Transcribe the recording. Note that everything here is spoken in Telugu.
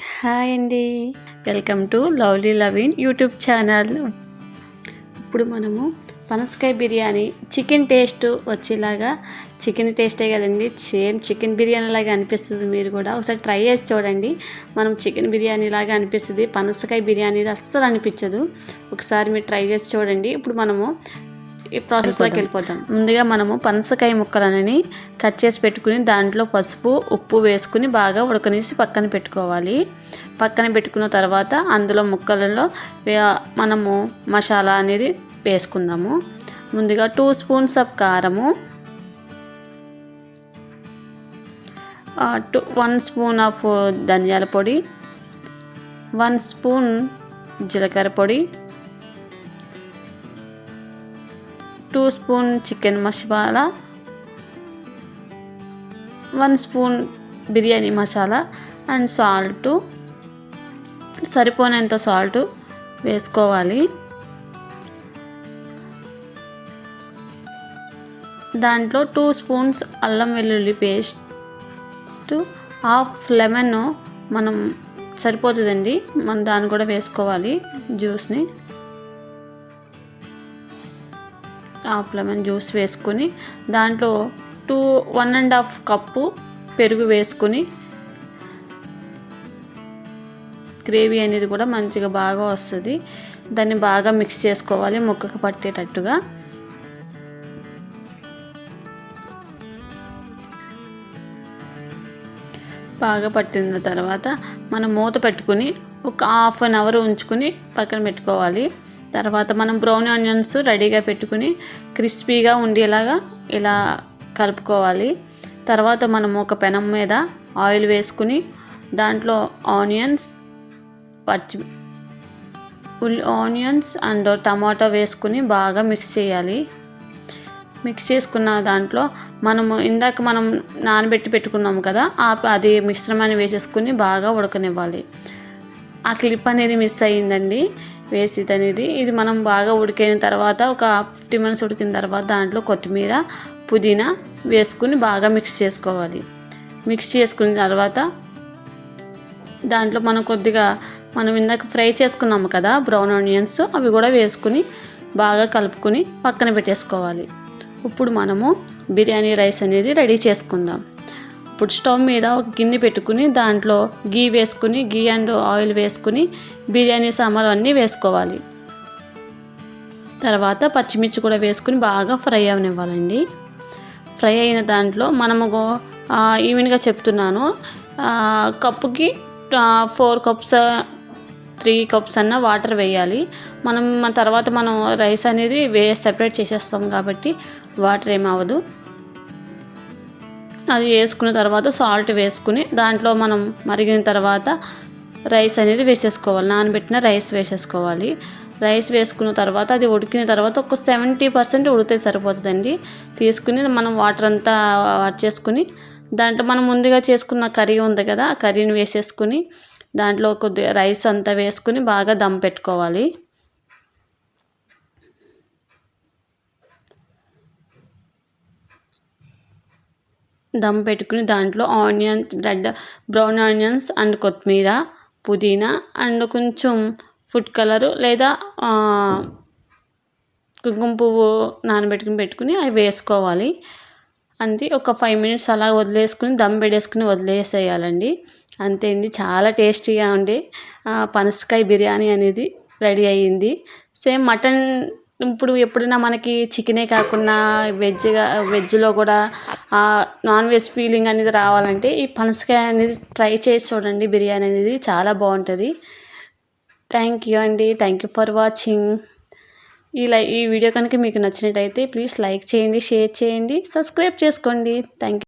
హాయ్ అండి. Welcome to lovely Lavin YouTube channel. ఇప్పుడు మనము పనసకాయ బిర్యానీ చికెన్ టేస్ట్ వచ్చేలాగా చికెన్ టేస్టే కదండి. సేమ్ చికెన్ బిర్యానీ లాగా అనిపిస్తుంది మీరు కూడా. ఒకసారి ట్రై చేసి చూడండి. మనం చికెన్ బిర్యానీ లాగా అనిపిస్తుంది. పనసకాయ బిర్యానీ అస్సలు అనిపించదు. ఒకసారి మీరు ట్రై చేసి చూడండి. ఇప్పుడు మనము ప్రాసెస్లోకి వెళ్ళిపోతాం ముందుగా మనము పనసకాయ ముక్కలని కట్ చేసి పెట్టుకుని దాంట్లో పసుపు ఉప్పు వేసుకుని బాగా ఉడకనేసి పక్కన పెట్టుకోవాలి. పక్కన పెట్టుకున్న తర్వాత అందులో ముక్కలలో మనము మసాలా అనేది వేసుకుందాము. ముందుగా టూ స్పూన్స్ ఆఫ్ కారము. టూ వన్ స్పూన్ ఆఫ్ ధనియాల పొడి. వన్ స్పూన్ జీలకర్ర పొడి. Two spoon chicken masala one spoon biryani masala and salt. సరిపోయినంత సాల్ట్ వేసుకోవాలి. దాంట్లో టూ స్పూన్స్ అల్లం వెల్లుల్లి పేస్ట్ హాఫ్ లెమన్ మనం సరిపోతుందండి మనం దాన్ని కూడా వేసుకోవాలి జ్యూస్ని. హాఫ్ లెమన్ జ్యూస్ వేసుకొని దాంట్లో two one and half cup పెరుగు వేసుకొని గ్రేవీ అనేది కూడా మంచిగా బాగా వస్తుంది. దాన్ని బాగా మిక్స్ చేసుకోవాలి ముక్కకు పట్టేటట్టుగా. బాగా పట్టిన తర్వాత మనం మూత పెట్టుకుని ఒక హాఫ్ అన్ అవర్ ఉంచుకుని పక్కన పెట్టుకోవాలి. తర్వాత మనం బ్రౌన్ ఆనియన్స్ రెడీగా పెట్టుకుని క్రిస్పీగా ఉండేలాగా ఇలా కలుపుకోవాలి. తర్వాత మనం ఒక పెనం మీద ఆయిల్ వేసుకుని దాంట్లో ఆనియన్స్ పచ్చి ఉల్లి ఆనియన్స్ అండ్ టమాటో వేసుకుని బాగా మిక్స్ చేయాలి. మిక్స్ చేసుకున్న దాంట్లో మనము ఇందాక మనం నానబెట్టి పెట్టుకున్నాము కదా ఆ అది మిశ్రమాన్ని వేసేసుకుని బాగా ఉడకనివ్వాలి. ఆ క్లిప్ అనేది మిస్ అయ్యిందండి. వేసి అనేది ఇది మనం బాగా ఉడికిన తర్వాత ఒక ఫిఫ్టీ మినిట్స్ ఉడికిన తర్వాత దాంట్లో కొత్తిమీర పుదీనా వేసుకుని బాగా మిక్స్ చేసుకోవాలి. మిక్స్ చేసుకున్న తర్వాత దాంట్లో మనం కొద్దిగా మనం ఇందాక ఫ్రై చేసుకున్నాము కదా బ్రౌన్ ఆనియన్స్ అవి కూడా వేసుకుని బాగా కలుపుకొని పక్కన పెట్టేసుకోవాలి. ఇప్పుడు మనము బిర్యానీ రైస్ అనేది రెడీ చేసుకుందాం. ఇప్పుడు స్టవ్ మీద ఒక గిన్నె పెట్టుకుని దాంట్లో గీ వేసుకుని గీ అండ్ ఆయిల్ వేసుకుని బిర్యానీ సామాన్లు అన్నీ వేసుకోవాలి. తర్వాత పచ్చిమిర్చి కూడా వేసుకుని బాగా ఫ్రై అవనివ్వాలండి. ఫ్రై అయిన దాంట్లో మనము ఈవెన్గా చెప్తున్నాను కప్పుకి ఫోర్ కప్స్ త్రీ కప్స్ అన్న వాటర్ వేయాలి. మనం తర్వాత మనం రైస్ అనేది వే సెపరేట్ చేసేస్తాం కాబట్టి వాటర్ ఏమవ్వదు అది వేసుకున్న తర్వాత సాల్ట్ వేసుకుని దాంట్లో మనం మరిగిన తర్వాత రైస్ అనేది వేసేసుకోవాలి. నానబెట్టిన రైస్ వేసేసుకోవాలి. రైస్ వేసుకున్న తర్వాత అది ఉడికిన తర్వాత ఒక సెవెంటీ పర్సెంట్ ఉడితే సరిపోతుందండి. తీసుకుని మనం వాటర్ అంతా వాట్ చేసుకుని దాంట్లో మనం ముందుగా చేసుకున్న కర్రీ ఉంది కదా ఆ కర్రీని వేసేసుకుని దాంట్లో కొద్దిగా రైస్ అంతా వేసుకుని బాగా దమ్ పెట్టుకోవాలి. దమ్ పెట్టుకుని దాంట్లో onion red brown onions and కొత్తిమీర పుదీనా అండ్ కొంచెం ఫుడ్ కలరు లేదా కుంకుమ పువ్వు నానబెట్టుకుని పెట్టుకుని అవి వేసుకోవాలి. అంతే ఒక ఫైవ్ మినిట్స్ అలా వదిలేసుకుని దమ్ పెట్టేసుకుని వదిలేసేయాలండి. అంతే అండి చాలా టేస్టీగా ఉండి పనసకాయ బిర్యానీ అనేది రెడీ అయ్యింది. సేమ్ మటన్ ఇప్పుడు ఎప్పుడైనా మనకి చికెనే కాకుండా వెజ్గా వెజ్లో కూడా నాన్ వెజ్ ఫీలింగ్ అనేది రావాలంటే ఈ పనసకాయ అనేది ట్రై చేసి చూడండి. బిర్యానీ అనేది చాలా బాగుంటుంది. థ్యాంక్ యూ అండి. Thank you for watching. ఈ లై ఈ వీడియో కనుక మీకు నచ్చినట్టయితే ప్లీజ్ లైక్ చేయండి షేర్ చేయండి సబ్స్క్రైబ్ చేసుకోండి. Thank you.